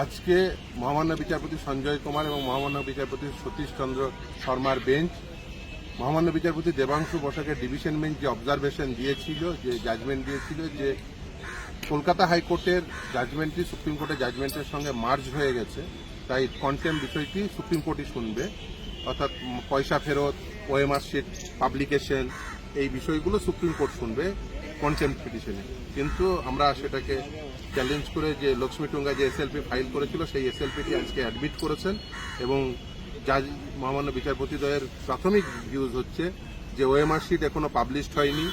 আজকে মহামান্য বিচারপতি সঞ্জয় কুমার এবং মহামান্য বিচারপতি সতীশ চন্দ্র শর্মার বেঞ্চ। মহামান্য বিচারপতি দেবাংশু বসাকের ডিভিশন বেঞ্চ যে অবজারভেশন দিয়েছিল, যে জাজমেন্ট দিয়েছিল, যে কলকাতা হাইকোর্টের জাজমেন্টটি সুপ্রিম কোর্টের জাজমেন্টের সঙ্গে মার্জ হয়ে গেছে। তাই কন্টেম বিষয়টি সুপ্রিম কোর্টই শুনবে। অর্থাৎ পয়সা ফেরত ওএমআর শিট পাবলিকেশন এই বিষয়গুলো সুপ্রিম কোর্ট শুনবে। কন্টেম পিটিশনে। কিন্তু আমরা সেটাকে চ্যালেঞ্জ করে যে লক্ষ্মী টুঙ্গা যে এসএলপি ফাইল করেছিল, সেই এসএলপিটি আজকে অ্যাডমিট করেছেন এবং জাজ মহামান্য বিচারপতিদ্বয়ের প্রাথমিক ভিউজ হচ্ছে যে ওএমআর শিট এখনও পাবলিশড হয়নি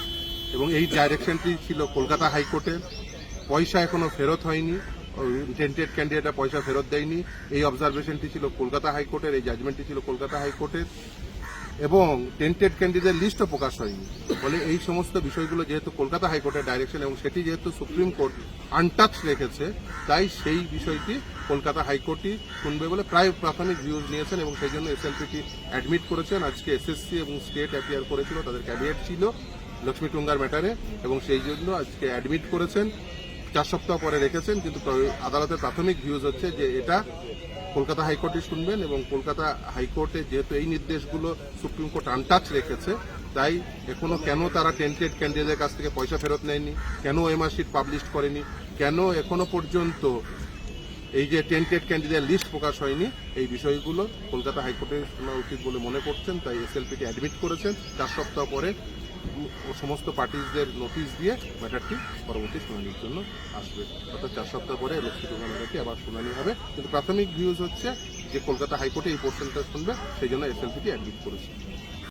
এবং এই ডাইরেকশনটি ছিল কলকাতা হাইকোর্টের। পয়সা এখনও ফেরত হয়নি টেন্টেড ক্যান্ডিডেটরা পয়সা ফেরত দেয়নি। এই অবজারভেশনটি ছিল কলকাতা হাইকোর্টের, এই জাজমেন্টটি ছিল কলকাতা হাইকোর্টের। এবং টেন্টেড ক্যান্ডিডেট লিস্টও প্রকাশ হয়নি। ফলে এই সমস্ত বিষয়গুলো যেহেতু কলকাতা হাইকোর্টের ডাইরেকশন এবং সেটি যেহেতু সুপ্রিম কোর্ট আনটাচ রেখেছে, তাই সেই বিষয়টি কলকাতা হাইকোর্টই শুনবে বলে প্রায় প্রাথমিক ভিউজ নিয়েছেন এবং সেই জন্য এসএলপিটি অ্যাডমিট করেছেন। আজকে এসএসসি এবং স্টেট অ্যাপিয়ার করেছিল, তাদের ক্যাবিনেট ছিল লক্ষ্মী টুঙ্গার ম্যাটারে এবং সেই জন্য আজকে অ্যাডমিট করেছেন। চার সপ্তাহ পরে রেখেছেন, কিন্তু আদালতের প্রাথমিক ভিউজ হচ্ছে যে এটা কলকাতা হাইকোর্টে শুনবেন এবং কলকাতা হাইকোর্টে যেহেতু এই নির্দেশগুলো সুপ্রিম কোর্ট আনটাচ রেখেছে, তাই এখনও কেন তারা টেন্টেড ক্যান্ডিডেটের কাছ থেকে পয়সা ফেরত নেয়নি? কেন এমআর শিট পাবলিশ করেনি? কেন এখনও পর্যন্ত এই যে টেন্টেড ক্যান্ডিডেট লিস্ট প্রকাশ হয়নি? এই বিষয়গুলো কলকাতা হাইকোর্টে শোনা উচিত বলে মনে করছেন, তাই এসএলপিটি অ্যাডমিট করেছেন। চার সপ্তাহ পরে সমস্ত পার্টিজদের নোটিশ দিয়ে ম্যাটারটি পরবর্তী শুনানির জন্য আসবে। অর্থাৎ চার সপ্তাহ পরে লক্ষ্মী দুর্গা ম্যাটারটি আবার শুনানি হবে। কিন্তু প্রাথমিক ভিউজ হচ্ছে যে কলকাতা হাইকোর্টে এই পোর্শনটা শুনবে, সেই জন্য এসএলপিটি অ্যাডমিট করেছে।